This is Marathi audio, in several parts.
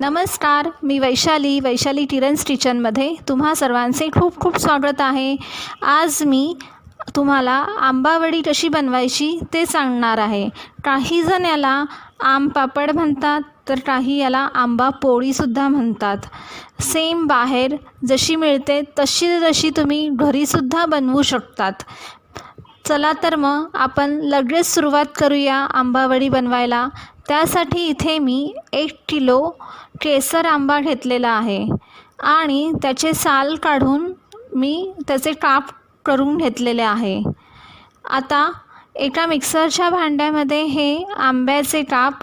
नमस्कार मी वैशाली वैशाली टिरन्स किचनमध्ये तुम्हा सर्वांचे खूप खूप स्वागत आहे. आज मी तुम्हाला आंबावडी कशी बनवायची ते सांगणार आहे. काहीजण याला आम पापड म्हणतात तर काही याला आंबा पोळीसुद्धा म्हणतात. सेम बाहेर जशी मिळते तशी जशी तुम्ही घरीसुद्धा बनवू शकतात. चला तर मग आपण लगेच सुरुवात करूया आंबावडी बनवायला. त्यासाठी इथे मी एक किलो केसर आंबा घेतलेला आहे. आणि त्याचे साल काढून मी त्याचे काप करून घेतलेले आहे. आता एका मिक्सरच्या भांड्यामध्ये हे आंब्याचे काप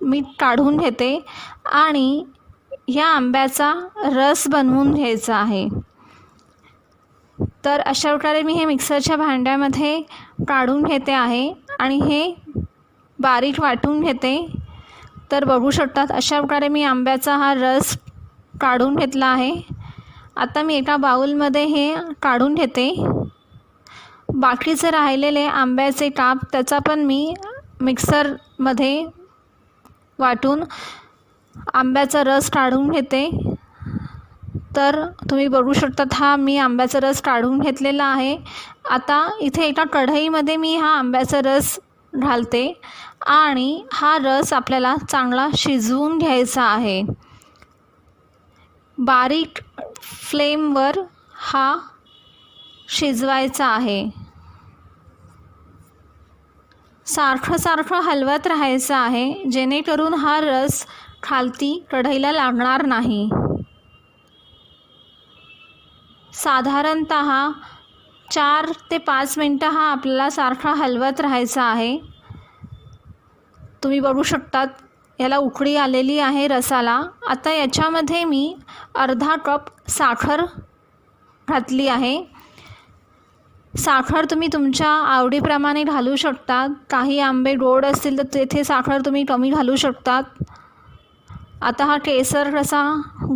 मी काढून घेते आणि ह्या आंब्याचा रस बनवून घ्यायचा आहे. तर अशा प्रकारे मी हे मिक्सरच्या भांड्यामध्ये काढून घेते आहे आणि हे बारीक वाटून घेते. तर बघू शकतात अशा प्रकारे मी आंब्याचा हा रस काढून घेतला आहे. आता मी एका बाऊलमध्ये हे काढून घेते. बाकीचे राहिलेले आंब्याचे काप त्याचा पण मी मिक्सरमध्ये वाटून आंब्याचा रस काढून घेते. तर तुम्ही बघू शकतात हा मी आंब्याचा रस काढून घेतलेला आहे. आता इथे एका कढईमध्ये मी हा आंब्याचा रस घालते आणि हा रस आपल्याला चांगला शिजवून घ्यायचा आहे. बारीक फ्लेमवर हा शिजवायचा आहे. सारखं सारखं हलवत राहायचं आहे जेणेकरून हा रस खालती कढईला लागणार नाही. साधारणत चार ते पाच मिनटं हा आपल्याला सारखा हलवत राहायचा आहे. तुम्ही बघू शकतात याला उकळी आलेली आहे रसाला. आता याच्यामध्ये मी अर्धा कप साखर घातली आहे. साखर तुम्ही तुमच्या आवडीप्रमाणे घालू शकता. काही आंबे गोड असतील तर तेथे साखर तुम्ही कमी घालू शकतात. आता हा केसर कसा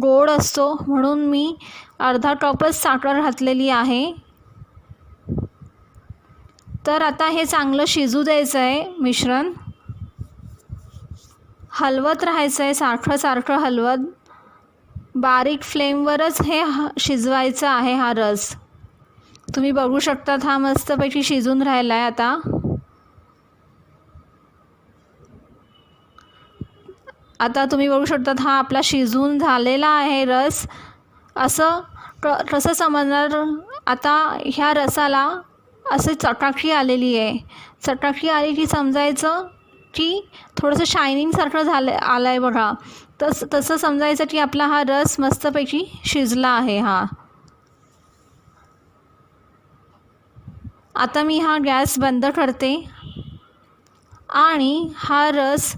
गोड असतो म्हणून मी अर्धा कपच साखर घातलेली आहे. तर आता हे चांगलं शिजू द्यायचं आहे मिश्रण. हलवत राहायचं आहे सारखं सारखं हलवत. बारीक फ्लेमवरच हे ह शिजवायचं आहे हा रस. तुम्ही बघू शकतात हा मस्तपैकी शिजून राहिला आहे आता. आता तुम्ही बघू शकतात हा आपला शिजून झालेला आहे रस. असं क कसं समजणार? आता ह्या रसाला असे चटाकी आलेली आहे. चटाकी आली की समजायचं की थोडंसं शायनिंगसारखं झालं आलं आहे बघा. तस तसं समजायचं की आपला हा रस मस्तपैकी शिजला आहे हा. आता मी हा गॅस बंद करते. आणि हा रस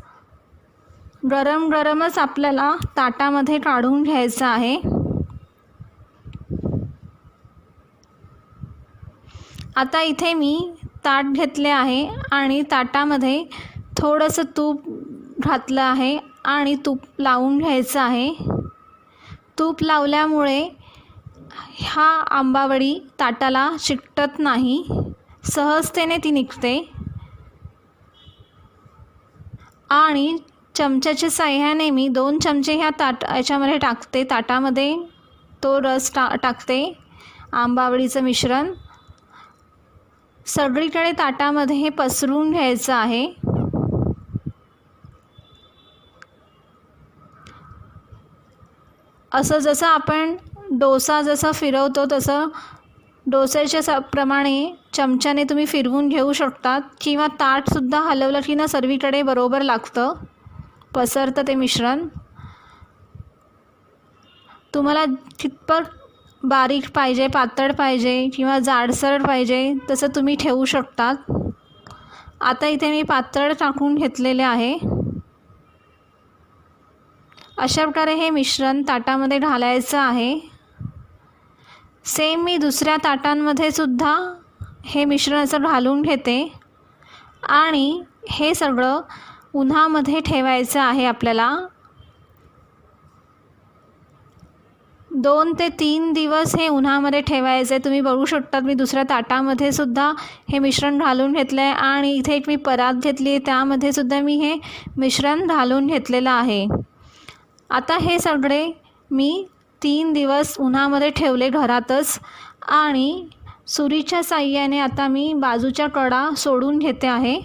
गरम गरमच आपल्याला ताटामध्ये काढून घ्यायचं आहे. आता इथे मी ताट घेतले आहे आणि ताटामध्ये थोडंसं तूप घातलं आहे आणि तूप लावून घ्यायचं आहे. तूप लावल्यामुळे हा आंबावडी ताटाला चिकटत नाही. सहजतेने ती निघते. आणि चमच्याच्या साह्याने मी दोन चमचे ह्या ताट याच्यामध्ये टाकते. ताटामध्ये तो रस टा टाकते. आंबावळीचं मिश्रण. सगळीकडे ताटामध्ये हे पसरून घ्यायचं आहे. असं जसं आपण डोसा जसं फिरवतो तसं डोस्याच्या स प्रमाणे चमच्याने तुम्ही फिरवून घेऊ शकतात किंवा ताटसुद्धा हलवलं की ना सर्वीकडे बरोबर लागतं. पसरतं ते मिश्रण. तुम्हाला कितपत बारीक पाहिजे पातळ पाहिजे किंवा जाडसर पाहिजे तसं तुम्ही ठेवू शकतात. आता इथे मी पातळ टाकून घेतलेले आहे. अशा प्रकारे हे मिश्रण ताटामध्ये घालायचं आहे. सेम मी दुसऱ्या ताटांमध्ये सुद्धा हे मिश्रण असं घालून घेते. आणि हे सगळं उन्हामध्ये ठेवायचं आहे आपल्याला. दोन ते तीन दिवस हे उन्हामध्ये ठेवायचं आहे तुम्ही बघू शकतात मी दुसऱ्या ताटामध्ये सुद्धा हे मिश्रण घालून घेतलं आहे आणि इथे एक मी परात घेतली आहे त्यामध्ये सुद्धा मी हे मिश्रण घालून घेतलेलं आहे. आता हे सगळे मी तीन दिवस उन्हामध्ये ठेवले घरातच आणि सुरीच्या साह्याने आता मी बाजूच्या कडा सोडून घेते आहे.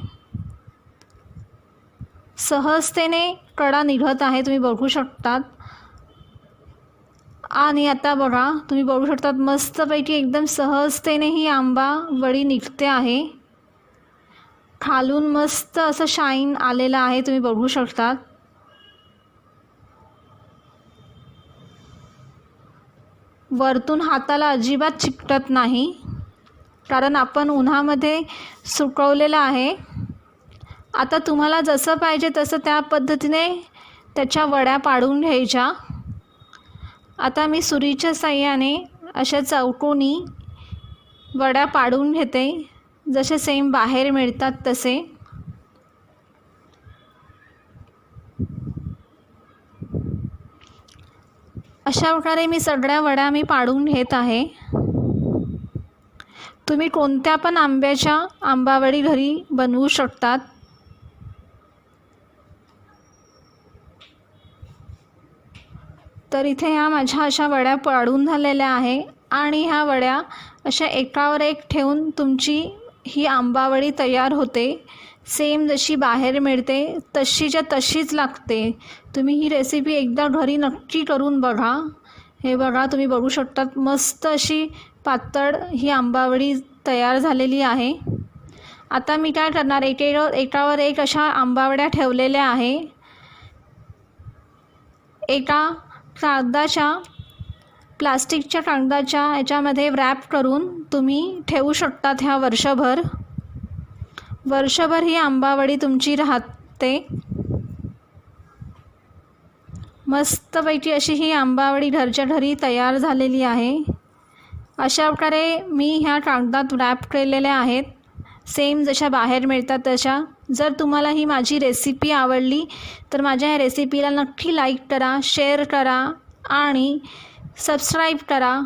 सहजतेने कडा निघत आहे तुम्ही बघू शकतात. आणि आता बघा तुम्ही बघू शकतात मस्तपैकी एकदम सहजतेने ही आंबा वडी निघते आहे. खालून मस्त असं शाईन आलेलं आहे तुम्ही बघू शकतात. वरतून हाताला अजिबात चिकटत नाही कारण आपण उन्हामध्ये सुकवलेलं आहे. आता तुम्हाला जसं पाहिजे तसं त्या पद्धतीने त्याच्या वड्या पाडून घ्यायच्या. आता मी सुरीच्या साह्याने अशा चौकोनी वड्या पाडून घेते. जसे सेम बाहेर मिळतात तसे. अशा प्रकारे मी सगळ्या वड्या मी पाडून घेत आहे. तुम्ही कोणत्या पण आंब्याच्या आंबावडी घरी बनवू शकतात. तर इथे ह्या माझ्या अशा वड्या पाडून झालेल्या आहे. आणि ह्या वड्या अशा एकावर एक ठेवून तुमची ही आंबावडी तयार होते. सेम जशी बाहेर मिळते तशीच्या तशीच लागते. तुम्ही ही रेसिपी एकदा घरी नक्की करून बघा. हे बघा तुम्ही बघू शकतात मस्त अशी पातळ ही आंबावडी तयार झालेली आहे. आता मी काय करणार एके एकावर एक अशा आंबावड्या ठेवलेल्या आहे. एका कागदाच्या प्लास्टिकच्या कागदाच्या याच्यामध्ये रॅप करून तुम्ही ठेवू शकतात ह्या वर्षभर. वर्षभर ही आंबावडी तुमची राहते. मस्तपैकी अशी ही आंबावडी घरच्या घरी तयार झालेली आहे. अशा प्रकारे मी ह्या कागदात रॅप केलेल्या आहेत. सेम जशा बाहेर मिळतात तशा. जर तुम्हाला ही माझी रेसिपी आवडली तर माझ्या ह्या रेसिपीला नक्की लाईक करा शेअर करा आणि सबस्क्राईब करा.